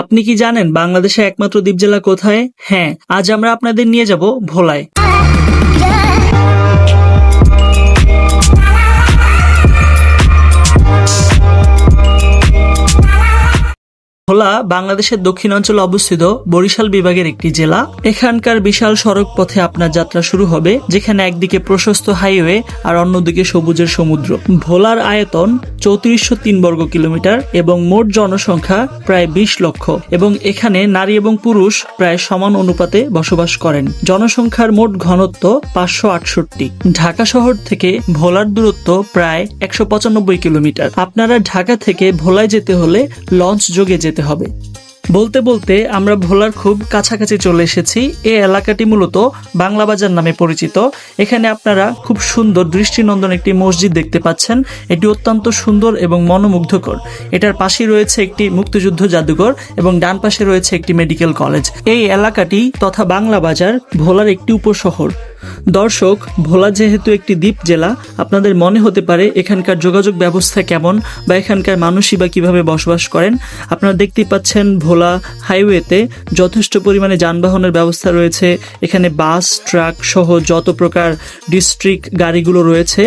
আপনি কি জানেন বাংলাদেশে একমাত্র দ্বীপ জেলা কোথায়? হ্যাঁ আজ আমরা আপনাদের নিয়ে যাব ভোলায়। ভোলা বাংলাদেশের দক্ষিণাঞ্চলে অবস্থিত বরিশাল বিভাগের একটি জেলা। এখানকার বিশাল সড়ক পথে আপনার যাত্রা শুরু হবে, যেখানে একদিকে প্রশস্ত হাইওয়ে আর অন্যদিকে সবুজের সমুদ্র। ভোলার আয়তন চৌত্রিশশো তিন বর্গ কিলোমিটার এবং মোট জনসংখ্যা প্রায় বিশ লক্ষ। এবং এখানে নারী এবং পুরুষ প্রায় সমান অনুপাতে বসবাস করেন। জনসংখ্যার মোট ঘনত্ব পাঁচশো আটষট্টি। ঢাকা শহর থেকে ভোলার দূরত্ব প্রায় একশো পঁচানব্বই কিলোমিটার। আপনারা ঢাকা থেকে ভোলায় যেতে হলে লঞ্চ যোগে যেতে হবে। বলতে বলতে আমরা ভোলার খুব কাছাকাছি চলে এসেছি। এই এলাকাটি মূলত বাংলা বাজার নামে পরিচিত। এখানে আপনারা খুব সুন্দর দৃষ্টিনন্দন একটি মসজিদ দেখতে পাচ্ছেন। এটি অত্যন্ত সুন্দর এবং মনোমুগ্ধকর। এটার পাশেই রয়েছে একটি মুক্তিযুদ্ধ জাদুঘর এবং ডান পাশে রয়েছে একটি মেডিকেল কলেজ। এই এলাকাটি তথা বাংলা বাজার ভোলার একটি উপশহর। দর্শক, ভোলা যেহেতু একটি দ্বীপ জেলা, আপনাদের মনে হতে পারে এখানকার যোগাযোগ ব্যবস্থা কেমন বা এখানকার মানুষই বা কীভাবে বসবাস করেন। আপনারা দেখতেই পাচ্ছেন ভোলা হাইওয়েতে যথেষ্ট পরিমাণে যানবাহনের ব্যবস্থা রয়েছে। এখানে বাস, ট্রাক সহ যত প্রকার ডিস্ট্রিক্ট গাড়িগুলো রয়েছে,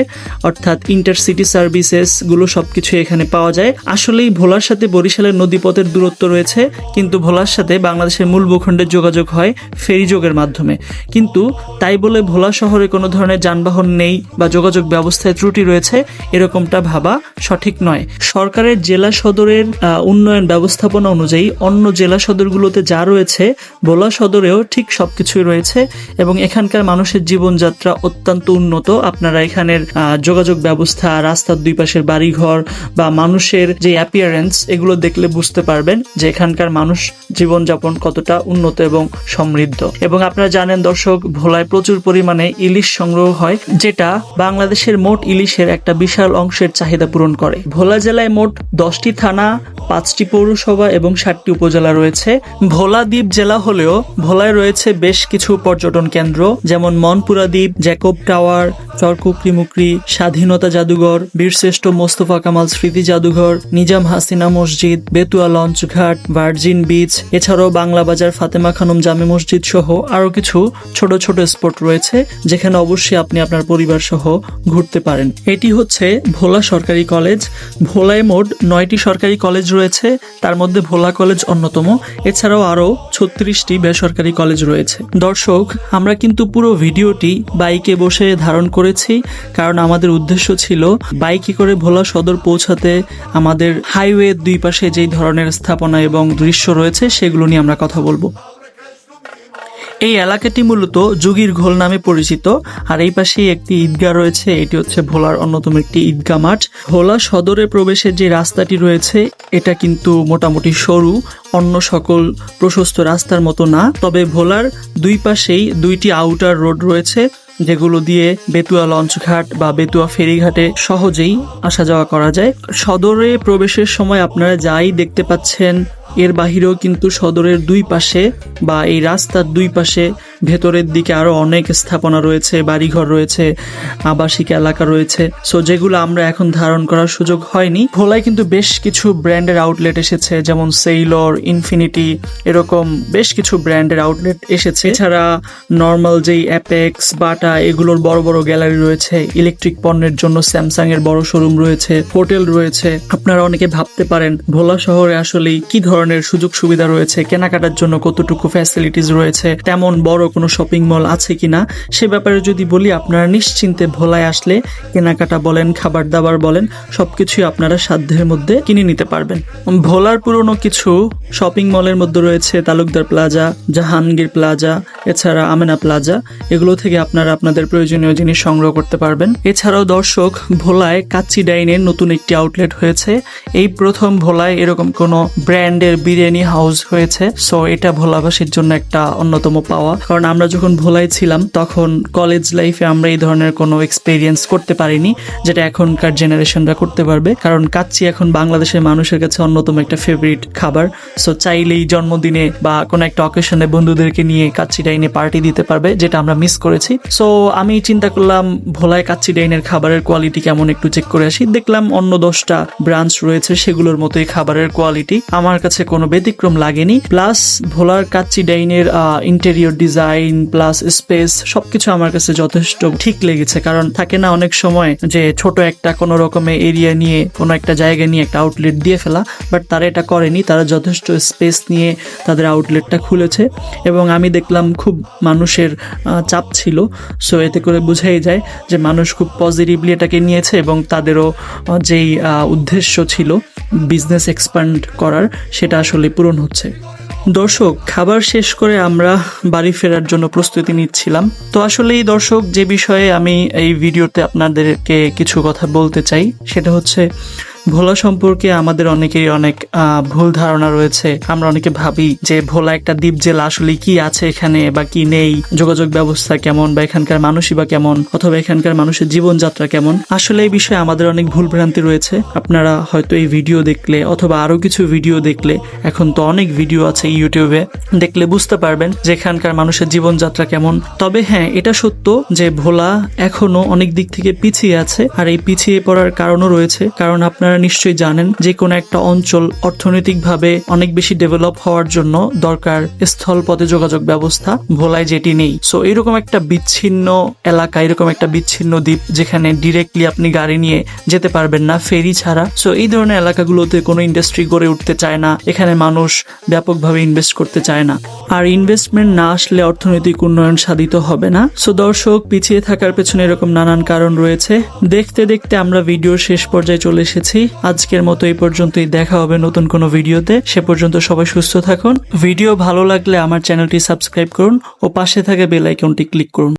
অর্থাৎ ইন্টারসিটি সার্ভিসেসগুলো সবকিছু এখানে পাওয়া যায়। আসলেই ভোলার সাথে বরিশালের নদীপথের দূরত্ব রয়েছে, কিন্তু ভোলার সাথে বাংলাদেশের মূল ভূখণ্ডের যোগাযোগ হয় ফেরি যোগের মাধ্যমে। কিন্তু তাই বলে ভোলা শহরে কোনো ধরনের যানবাহন নেই বা যোগাযোগ ব্যবস্থায় ত্রুটি রয়েছে, এরকমটা ভাবা সঠিক নয়। সরকারের জেলা সদরের উন্নয়ন ব্যবস্থাপনা অনুযায়ী অন্য জেলা সদরগুলোতে যা রয়েছে, ভোলা সদরেও ঠিক সবকিছুই রয়েছে এবং এখানকার মানুষের জীবনযাত্রা অত্যন্ত উন্নত। আপনারা এখানের যোগাযোগ ব্যবস্থা, রাস্তার দুই পাশের বাড়িঘর বা মানুষের যে অ্যাপিয়ারেন্স এগুলো দেখলে বুঝতে পারবেন যে এখানকার মানুষ জীবনযাপন কতটা উন্নত এবং সমৃদ্ধ। এবং আপনারা জানেন দর্শক, ভোলায় প্রচুর পরিমাণে ইলিশ সংগ্রহ হয়, যেটা বাংলাদেশের মোট ইলিশের একটা বিশাল অংশের চাহিদা পূরণ করে। ভোলা জেলায় মোট দশটি থানা, পাঁচটি পৌরসভা এবং ষাটটি উপজেলা রয়েছে। ভোলা দ্বীপ জেলা হলেও ভোলায় রয়েছে বেশ কিছু পর্যটন কেন্দ্র, যেমন মনপুরা দ্বীপ, জ্যাকব টাওয়ার চরকুকরি মুকরি স্বাধীনতা জাদুঘর, বীরশ্রেষ্ঠ মোস্তফা কামাল স্মৃতি জাদুঘর, নিজাম হাসিনা মসজিদ, Betua launch ghat virgin beach, এছাড়াও বাংলা বাজার ফাতেমা খানম জামে মসজিদ সহ আরও কিছু ছোট ছোট স্পট রয়েছে। যেখানে অবশ্যই আপনি আপনার পরিবার সহ ঘুরতে পারেন। এটি হচ্ছে ভোলা সরকারি কলেজ। ভোলায় মোট নয়টি সরকারি কলেজ রয়েছে। তার মধ্যে ভোলা কলেজ অন্যতম। এছাড়াও আরও ছত্রিশটি বেসরকারি কলেজ রয়েছে। দর্শক, আমরা কিন্তু পুরো ভিডিওটি বাইকে বসে ধারণ করেছি, কারণ আমাদের উদ্দেশ্য ছিল বাইকে করে ভোলা সদর পৌঁছাতে আমাদের হাইওয়ে দুই পাশে যেই ধরনের স্থাপনা এবং দৃশ্য রয়েছে, সেগুলো নিয়ে আমরা কথা বলব। এই এলাকাটি মূলত যুগীর ঘোল নামে পরিচিত, আর এই পাশেই একটি ঈদগাহ রয়েছে, এটি হচ্ছে ভোলার অন্যতম একটি ঈদগাহ মাঠ। ভোলা সদরে প্রবেশের যে রাস্তাটি রয়েছে, এটা কিন্তু মোটামুটি সরু, অন্য সকল প্রশস্ত রাস্তার মতো না, তবে ভোলার দুই পাশেই দুইটি আউটার রোড রয়েছে, যেগুলো দিয়ে বেতুয়া লঞ্চঘাট বা বেতুয়া ফেরিঘাটে সহজেই আসা যাওয়া করা যায়। সদরে প্রবেশের সময় আপনারা যাই দেখতে পাচ্ছেন এর বাহিরেও কিন্তু সদরের দুই পাশে বা এই রাস্তার দুই পাশে ভেতরের দিকে আরও অনেক স্থাপনা রয়েছে, বাড়িঘর রয়েছে, আবাসিক এলাকা রয়েছে। সো যেগুলো আমরা এখন ধারণ করার সুযোগ হয়নি। ভোলায় কিন্তু বেশ কিছু ব্র্যান্ডের আউটলেট এসেছে, যেমন সেইলর ইনফিনিটি এরকম বেশ কিছু ব্র্যান্ডের আউটলেট এসেছে। এছাড়া নর্মাল যেই অ্যাপেক্স বাটা এগুলোর বড় বড় গ্যালারি রয়েছে। ইলেকট্রিক পণ্যের জন্য স্যামসাং এর বড় শোরুম রয়েছে হোটেল রয়েছে। আপনারা অনেকে ভাবতে পারেন, ভোলা শহরে আসলে কি ধরনের সুযোগ সুবিধা রয়েছে? কেনাকাটার জন্য কতটুকু ফ্যাসিলিটিস রয়েছে? তেমন বড় কোনো শপিং মল আছে কি না সে ব্যাপারে যদি বলি, আপনারা নিশ্চিন্তে ভোলায় আসলে কেনাকাটা বলেন, খাবার দাবার বলেন সব কিছুই আপনারা সাধ্যের মধ্যে কিনে নিতে পারবেন। ভোলার পুরনো কিছু শপিং মলের মধ্যে রয়েছে তালুকদার প্লাজা জাহাঙ্গীর প্লাজা এছাড়া আমেনা প্লাজা, এগুলো থেকে আপনারা আপনাদের প্রয়োজনীয় জিনিস সংগ্রহ করতে পারবেন। এছাড়াও দর্শক, ভোলায় কাচ্চি ডাইনের নতুন একটি আউটলেট হয়েছে। এই প্রথম ভোলায় এরকম কোনো ব্র্যান্ডের বিরিয়ানি হাউস হয়েছে। সো এটা ভোলাবাসীর জন্য একটা অন্যতম পাওয়া। কারণ আমরা যখন ভোলায় ছিলাম, তখন কলেজ লাইফে আমরা এই ধরনের কোনো এক্সপেরিয়েন্স করতে পারিনি, যেটা এখনকার জেনারেশনরা করতে পারবে। কারণ কাচ্চি এখন বাংলাদেশের মানুষের কাছে অন্যতম একটা ফেভারিট খাবার। সো চাইলেই জন্মদিনে বা কোনো একটা অকেশনে বন্ধুদেরকে নিয়ে কাচ্চি ডাইনে ডাইনে পার্টি দিতে পারবে, যেটা আমরা মিস করেছি। সো আমি চিন্তা করলাম, ভোলায় কাচ্চি ডাইনের খাবারের কোয়ালিটি কেমন একটু চেক করে আসি। দেখলাম অন্য দশটা ব্রাঞ্চ রয়েছে, সেগুলোর মতোই খাবারের কোয়ালিটি আমার কাছে কোনো ব্যতিক্রম লাগেনি। প্লাস ভোলার কাচ্চি ডাইনের ইন্টেরিয়র ডিজাইন প্লাস স্পেস সবকিছু আমার কাছে যথেষ্ট ঠিক লেগেছে। কারণ থাকে না, অনেক সময় যে ছোট একটা কোনো রকমের এরিয়া নিয়ে, কোনো একটা জায়গা নিয়ে একটা আউটলেট দিয়ে ফেলা বাট তারা এটা করেনি। তারা যথেষ্ট স্পেস নিয়ে তাদের আউটলেটটা খুলেছে। এবং আমি দেখলাম খুব মানুষের চাপ ছিল। সো এতে করে বোঝাই যায় যে মানুষ খুব পজিটিভলি এটাকে নিয়েছে এবং তাদেরও যেই উদ্দেশ্য ছিল বিজনেস এক্সপান্ড করার, সেটা আসলে পূরণ হচ্ছে। দর্শক, খাবার শেষ করে আমরা বাড়ি ফেরার জন্য প্রস্তুতি নিচ্ছিলাম। তো আসলে এই দর্শক, যে বিষয়ে আমি এই ভিডিওতে আপনাদেরকে কিছু কথা বলতে চাই, সেটা হচ্ছে ভোলা সম্পর্কে আমাদের অনেকেরই অনেক ভুল ধারণা রয়েছে। আমরা অনেকে ভাবি যে ভোলা একটা দ্বীপ জেলা, আসলে কি আছে এখানে বা কি নেই? যোগাযোগ ব্যবস্থা কেমন বা এখানকার মানুষই বা কেমন? অথবা এখানকার মানুষের জীবনযাত্রা কেমন? আসলে এই বিষয়ে আমাদের অনেক ভুল ভ্রান্তি রয়েছে। আপনারা হয়তো এই ভিডিও দেখলে অথবা আরও কিছু ভিডিও দেখলে, এখন তো অনেক ভিডিও আছে ইউটিউবে, দেখলে বুঝতে পারবেন যে এখানকার মানুষের জীবনযাত্রা কেমন। তবে হ্যাঁ এটা সত্য যে ভোলা এখনও অনেক দিক থেকে পিছিয়ে আছে। আর এই পিছিয়ে পড়ার কারণও রয়েছে। কারণ আপনারা নিশ্চয়ই জানেন যে কোনো একটা অঞ্চল অর্থনৈতিকভাবে অনেক বেশি ডেভেলপ হওয়ার জন্য দরকার স্থলপথে যোগাযোগ ব্যবস্থা, ভোলায় যেটি নেই। সো এরকম একটা বিচ্ছিন্ন এলাকা, এরকম একটা বিচ্ছিন্ন দ্বীপ যেখানে ডিরেক্টলি আপনি গাড়ি নিয়ে যেতে পারবেন না ফেরি ছাড়া। সো এই ধরনের এলাকাগুলোতে কোনো ইন্ডাস্ট্রি গড়ে উঠতে চায় না, এখানে মানুষ ব্যাপকভাবে ইনভেস্ট করতে চায় না। আর ইনভেস্টমেন্ট না আসলে অর্থনৈতিক উন্নয়ন সাধিত হবে না। সো দর্শক, পিছিয়ে থাকার পেছনে এরকম নানান কারণ রয়েছে। দেখতে দেখতে আমরা ভিডিওর শেষ পর্যায়ে চলে এসেছি। আজকের মতো এই পর্যন্তই। দেখা হবে নতুন কোনো ভিডিওতে। সে পর্যন্ত সবাই সুস্থ থাকুন। ভিডিও ভালো লাগলে আমার চ্যানেলটি সাবস্ক্রাইব করুন ও পাশে থাকা বেল আইকনটি ক্লিক করুন।